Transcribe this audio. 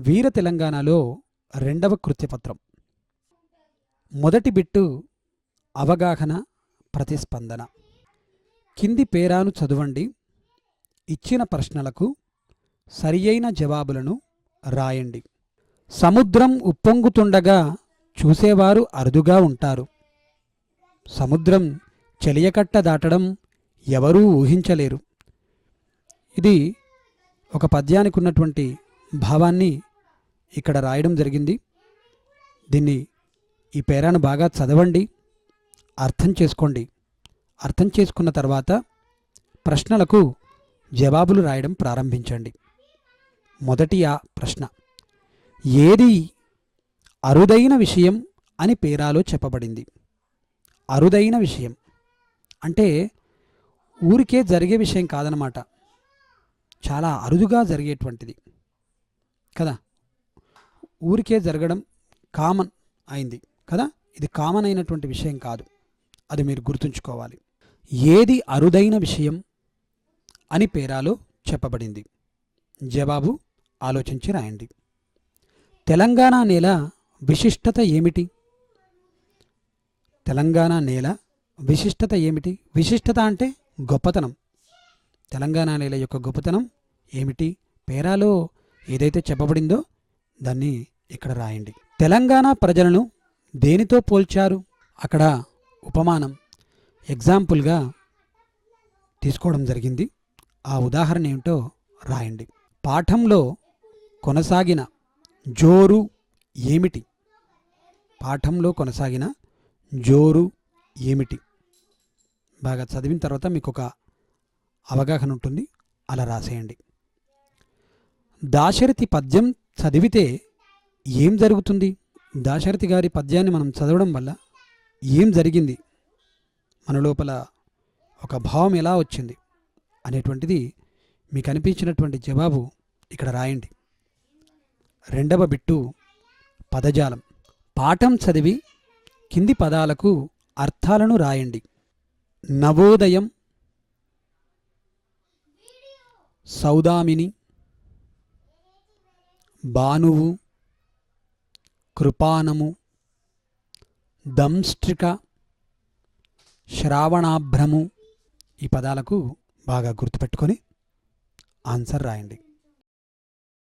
వీర తెలంగాణలో రెండవ కృత్యపత్రం. మొదటి బిట్టు అవగాహన ప్రతిస్పందన. కింది పేరాను చదవండి. ఇచ్చిన ప్రశ్నలకు సరియైన జవాబులను రాయండి. సముద్రం ఉప్పొంగుతుండగా చూసేవారు అరుదుగా ఉంటారు. సముద్రం చెలియకట్ట దాటడం ఎవరూ ఊహించలేరు. ఇది ఒక పద్యానికి ఉన్నటువంటి భావాన్ని ఇక్కడ రాయడం జరిగింది. దీన్ని ఈ పేరాను బాగా చదవండి. అర్థం చేసుకోండి. అర్థం చేసుకున్న తర్వాత ప్రశ్నలకు జవాబులు రాయడం ప్రారంభించండి. మొదటి ఆ ప్రశ్న ఏది అరుదైన విషయం అని పేరాలో చెప్పబడింది. అరుదైన విషయం అంటే ఊరికే జరిగే విషయం కాదనమాట. చాలా అరుదుగా జరిగేటువంటిది కదా? ఊరికే జరగడం కామన్ అయింది కదా? ఇది కామన్ అయినటువంటి విషయం కాదు. అది మీరు గుర్తుంచుకోవాలి. ఏది అరుదైన విషయం అని పేరాలో చెప్పబడింది. జవాబు ఆలోచించి రాయండి. తెలంగాణ నేల విశిష్టత ఏమిటి? తెలంగాణ నేల విశిష్టత ఏమిటి? విశిష్టత అంటే గొప్పతనం. తెలంగాణ నేల యొక్క గొప్పతనం ఏమిటి? పేరాలో ఏదైతే చెప్పబడిందో దాన్ని ఇక్కడ రాయండి. తెలంగాణ ప్రజలను దేనితో పోల్చారు? అక్కడ ఉపమానం ఎగ్జాంపుల్గా తీసుకోవడం జరిగింది. ఆ ఉదాహరణ ఏమిటో రాయండి. పాఠంలో కొనసాగిన జోరు ఏమిటి? పాఠంలో కొనసాగిన జోరు ఏమిటి? బాగా చదివిన తర్వాత మీకు ఒక అవగాహన ఉంటుంది. అలా రాసేయండి. దాశరథి పద్యం చదివితే ఏం జరుగుతుంది? దాశరథి గారి పద్యాన్ని మనం చదవడం వల్ల ఏం జరిగింది? మన లోపల ఒక భావం ఎలా వచ్చింది? అనేటువంటిది మీకు అనిపించినటువంటి జవాబు ఇక్కడ రాయండి. రెండవ బిట్టు పదజాలం. పాఠం చదివి కింది పదాలకు అర్థాలను రాయండి. నవోదయం సౌదామిని భానువు కృపానము దంష్ట్రిక శ్రావణాభ్రము ఈ పదాలకు బాగా గుర్తుపెట్టుకొని ఆన్సర్ రాయండి.